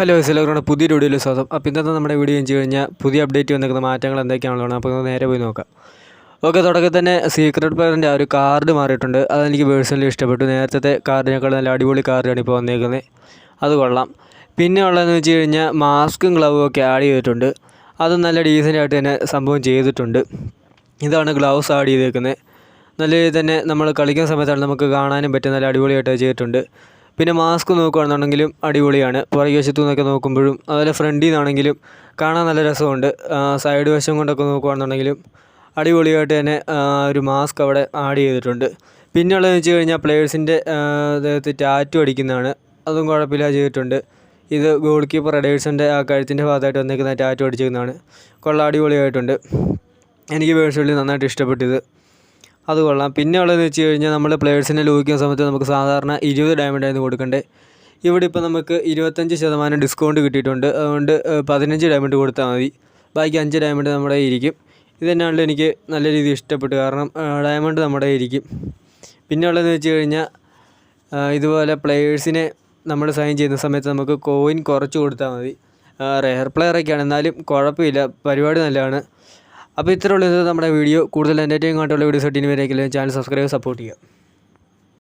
Hello എല്ലാവർക്കും പുതിയ വീഡിയോയിൽ സ്വാഗതം. അപ്പോൾ ഇന്നത്തെ നമ്മുടെ വീഡിയോ ചെയ്ത് കഴിഞ്ഞാൽ പുതിയ അപ്ഡേറ്റ് വന്നിരിക്കുന്ന മാറ്റങ്ങൾ എന്തൊക്കെയാണല്ലോ അപ്പോൾ നേരെ പോയി നോക്കാം. ഓക്കെ തുടക്കത്തിൽ തന്നെ സീക്രട്ട് പ്ലെയറിന്റെ ആ ഒരു കാർഡ് മാറിയിട്ടുണ്ട്. അതെനിക്ക് പേഴ്സണലി ഇഷ്ടപ്പെട്ടു. നേരത്തെ കാർഡിനേക്കാൾ നല്ല അടിപൊളി കാർഡാണ് ഇപ്പോൾ വന്നേക്കുന്നത്. അത് കൊള്ളാം. പിന്നെ ഉള്ളതെന്ന് വെച്ച് കഴിഞ്ഞാൽ മാസ്കും ഗ്ലൗവും ഒക്കെ ആഡ് ചെയ്തിട്ടുണ്ട്. അത് നല്ല ഡീസന്റ് ആയിട്ട് തന്നെ സംഭവം ചെയ്തിട്ടുണ്ട്. ഇതാണ് ഗ്ലൗസ് ആഡ് ചെയ്തേക്കുന്നത്. നല്ല രീതിയിൽ തന്നെ നമ്മൾ കളിക്കുന്ന സമയത്താണ് നമുക്ക് കാണാനും പറ്റും നല്ല അടിപൊളിയായിട്ട് ചെയ്തിട്ടുണ്ട്. പിന്നെ മാസ്ക് നോക്കുകയാണെന്നുണ്ടെങ്കിലും അടിപൊളിയാണ്. പുറകെ വശത്തു നിന്നൊക്കെ നോക്കുമ്പോഴും അതുപോലെ ഫ്രണ്ടിൽ നിന്നാണെങ്കിലും കാണാൻ നല്ല രസമുണ്ട്. സൈഡ് വശം കൊണ്ടൊക്കെ നോക്കുകയാണെന്നുണ്ടെങ്കിലും അടിപൊളിയായിട്ട് തന്നെ ഒരു മാസ്ക് അവിടെ ആഡ് ചെയ്തിട്ടുണ്ട്. പിന്നെ ഉള്ളതെന്ന് വെച്ച് കഴിഞ്ഞാൽ പ്ലെയേഴ്സിന്റെ അദ്ദേഹത്ത് ടാറ്റു അടിക്കുന്നതാണ്. അതും കുഴപ്പമില്ല ചെയ്തിട്ടുണ്ട്. ഇത് ഗോൾ കീപ്പർ റെഡേഴ്സിന്റെ ആ കഴുത്തിന്റെ ഭാഗത്തായിട്ട് വന്നേക്കുന്ന ടാറ്റു അടിച്ചിരിക്കുന്നതാണ് കൊള്ള അടിപൊളിയായിട്ടുണ്ട്. എനിക്ക് പേഴ്സണലി നന്നായിട്ട് ഇഷ്ടപ്പെട്ടിത് അത് കൊള്ളാം. പിന്നെ ഉള്ളതെന്ന് വെച്ച് കഴിഞ്ഞാൽ നമ്മൾ പ്ലേയേഴ്സിനെ ലോഹിക്കുന്ന സമയത്ത് നമുക്ക് സാധാരണ ഇരുപത് ഡയമണ്ട് ആയിരുന്നു കൊടുക്കണ്ടേ. ഇവിടെ ഇപ്പോൾ നമുക്ക് ഇരുപത്തഞ്ച് ശതമാനം ഡിസ്കൗണ്ട് കിട്ടിയിട്ടുണ്ട്. അതുകൊണ്ട് പതിനഞ്ച് ഡയമണ്ട് കൊടുത്താൽ മതി. ബാക്കി അഞ്ച് ഡയമണ്ട് നമ്മുടെ ഇരിക്കും. ഇത് തന്നെയാണല്ലോ എനിക്ക് നല്ല രീതിയിൽ ഇഷ്ടപ്പെട്ടു കാരണം ഡയമണ്ട് നമ്മുടെ ഇരിക്കും. പിന്നെ ഉള്ളതെന്ന് വെച്ച് കഴിഞ്ഞാൽ ഇതുപോലെ പ്ലെയേഴ്സിനെ നമ്മൾ സൈൻ ചെയ്യുന്ന സമയത്ത് നമുക്ക് കോയിൻ കുറച്ച് കൊടുത്താൽ മതി. റെയർ പ്ലെയറൊക്കെയാണ് എന്നാലും കുഴപ്പമില്ല. പരിപാടി നല്ലതാണ്. അപ്പോൾ ഇത്രയുള്ളത് നമ്മുടെ വീഡിയോ. കൂടുതൽ എന്റെ ആയിട്ടുള്ള വീഡിയോസ് ഇട്ടിന് വരെയെങ്കിലും ചാനൽ സബ്സ്ക്രൈബ് സപ്പോർട്ട് ചെയ്യുക.